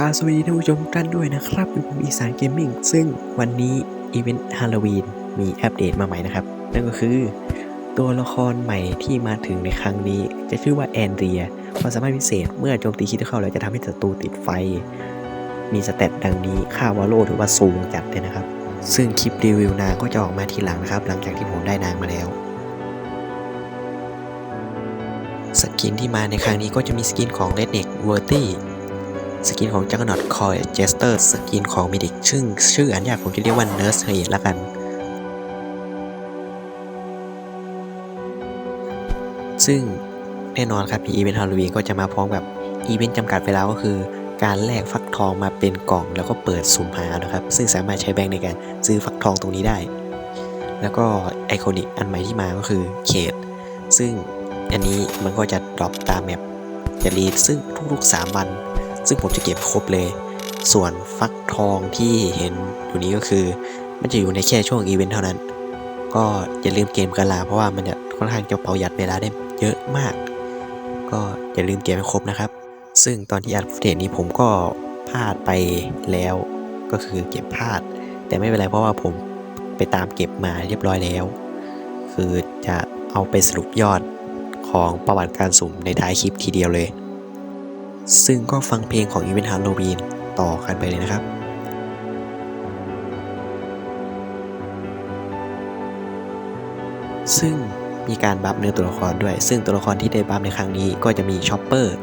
การสวัสดีท่านผู้ชมกท่านด้วยนะครับอยู่ผมอีสานเกมมิ่งซึ่งวันนี้อีเวนต์ฮาโลวีนมีอัปเดตมาใหม่นะครับ นั่นก็คือ ตัวละครใหม่ที่มาถึงในครั้งนี้ จะชื่อว่าแอนเรียความสามารถพิเศษเมื่อโจมตีคิดเข้าแล้วจะทำให้ศัตรูติดไฟ มีสเตตดังนี้ค่าวาโลถือว่าสูงจัดเลยนะครับ ซึ่งคลิปรีวิวนางก็จะออกมาทีหลังนะครับ หลังจากที่ผมได้นางมาแล้วสกินที่มาในครั้งนี้ก็จะมีสกินของ r e d n e c k w o r t y สกินของ Juggernaut Coil Jester สกินของ Medic ซึ่งชื่ออันยากผมจะเรียกว่า Nurse h e y ละกันซึ่งแน่นอนครับอีเวนต์ฮาโลวีนก็จะมาพร้อมกับอีเวนต์จำกัดเวลาก็คือ การแลกฟักทองมาเป็นกล่องแล้วก็เปิดสุ่มหานะครับ ซึ่งสามารถใช้แบงค์ในการซื้อฟักทองตรงนี้ได้ แล้วก็ไอคอนิกอันใหม่ที่มาก็คือเขต ซึ่งอันนี้มันก็จะดรอปตามแมปจะรีดซึ่งทุกๆ 3 วัน ซึ่งผมจะเก็บครบเลย ส่วนฟักทองที่เห็นอยู่นี้ก็คือ มันจะอยู่ในแค่ช่วงอีเวนต์เท่านั้น ก็อย่าลืมเกมกันลาเพราะว่ามันจะค่อนข้างจะเป่าหยัดเวลาได้เยอะมาก ก็อย่าลืมเกมให้ครบนะครับ ซึ่งตอนที่อัดเทจนี้ผมก็พลาดไปแล้ว ก็คือเก็บพลาด แต่ไม่เป็นไรเพราะว่าผมไปตามเก็บมาเรียบร้อยแล้ว คือจะเอาไปสรุปยอดของประวัติการสุ่มในท้ายคลิปทีเดียวเลย ซึ่งก็ฟังเพลงของอีเวนต์ฮาโลวีนต่อกันไปเลยนะครับซึ่งมีการบัฟเนื้อตัวละครด้วย ซึ่งตัวละครที่ได้บัฟในครั้งนี้ก็จะมีชอปเปอร์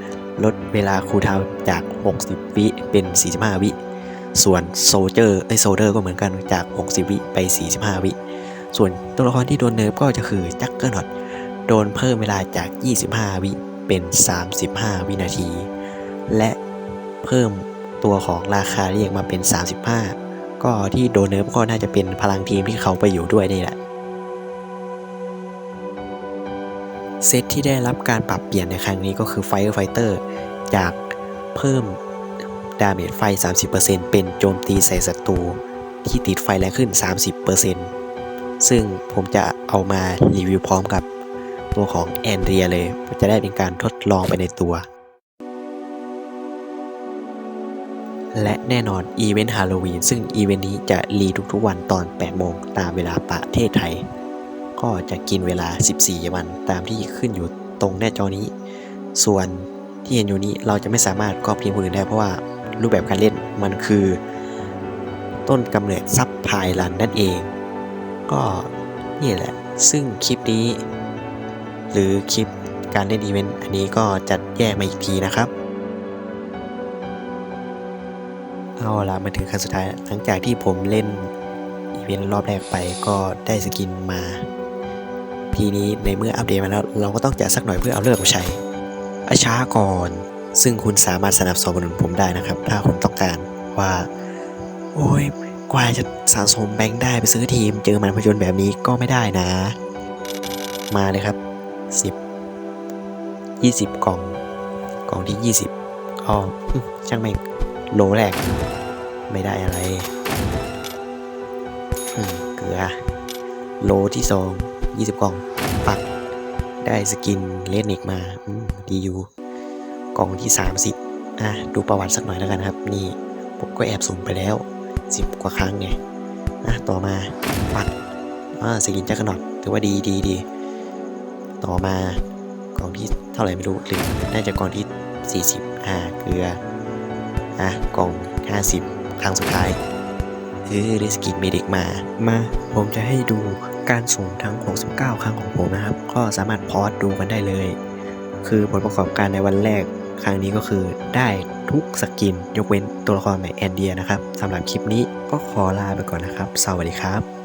ลดเวลาคูลดาวจาก 60 วิเป็น 45 วิ ส่วนโซเจอร์ไอโซเดอร์ก็เหมือนกันจาก 60 วิไป 45 วิ ส่วนตัวละครที่โดนเนิร์ฟก็จะคือจักเกอร์นอตโดนเพิ่มเวลาจาก 25 วิเป็น 35 วินาที และเพิ่มตัวของราคาเรียกมาเป็น 35 ก็ที่โดนเนิร์ฟก็น่าจะเป็นพลังทีมที่เขาไปอยู่ด้วยนี่แหละเซตที่ได้รับการปรับเปลี่ยนในครั้งนี้ก็คือ Fire Fighter จากเพิ่มดาเมจไฟ 30%เป็นโจมตีใส่ศัตรูที่ติดไฟแรงขึ้น 30%ซึ่งผมจะเอามารีวิวพร้อมกับตัวของแอนเรียเลย จะได้เป็นการทดลองไปในตัว และแน่นอนอีเวนต์ฮาโลวีนซึ่งอีเวนต์นี้จะรีทุกๆวันตอน 8 โมงตามเวลาประเทศไทย ก็จะกินเวลา 14 วันตามที่ขึ้นอยู่ตรงหน้าจอนี้ ส่วนที่เห็นอยู่นี้เราจะไม่สามารถก๊อปปี้คนอื่นได้เพราะว่ารูปแบบการเล่นมันคือ ต้นกำเนิดซับพายรันนั่นเอง ก็นี่แหละ ซึ่งคลิปนี้ หรือคลิปการเล่นอีเวนต์อันนี้ก็จัดแยกมาอีกทีนะครับ เอาละมาถึงขั้นสุดท้ายหลังจากที่ผมเล่นอีเวนต์รอบแรกไปก็ได้สกินมา ทีนี้ในเมื่ออัปเดตมาแล้ว เราก็ต้องจัดสักหน่อยเพื่อเอาเลือกมาใช้อาช้าก่อน ซึ่งคุณสามารถสนับสนุนผมได้นะครับ ถ้าคุณต้องการว่า โอ้ยกว่าจะสะสมแบงค์ได้ไปซื้อทีม เจอมันพจนแบบนี้ก็ไม่ได้นะ มาเลยครับ 10 20 กล่อง กล่องที่ 20อ๋ออืมช่างแม่ง โลแรก ไม่ได้อะไรเกลือ โลที่สองยี่สิบกล่องปัก ได้สกินเลนิกมาอืดีอยู่ กล่องที่30อะ ดูประวัติสักหน่อยแล้วกันครับ นี่ผมก็แอบสุ่มไปแล้ว10กว่าครั้งไงอะต่อมาปักอ่าสกินจักรนอตถือว่าดีดีดีต่อมากล่องที่เท่าไหร่ไม่รู้หรือน่าจะกล่องที่ 40อ่าเกลือ นะกล่อง 50 ครั้งสุดท้ายคือริสกินเมดิกมา มาผมจะให้ดูการสุ่มทั้ง 69 ครั้งของผมนะครับ ก็สามารถพอสดูกันได้เลย คือผลประกอบการในวันแรกครั้งนี้ก็คือได้ทุกสกิน ยกเว้นตัวละครใหม่แอนเดียนะครับสำหรับคลิปนี้ก็ขอลาไปก่อนนะครับ สวัสดีครับ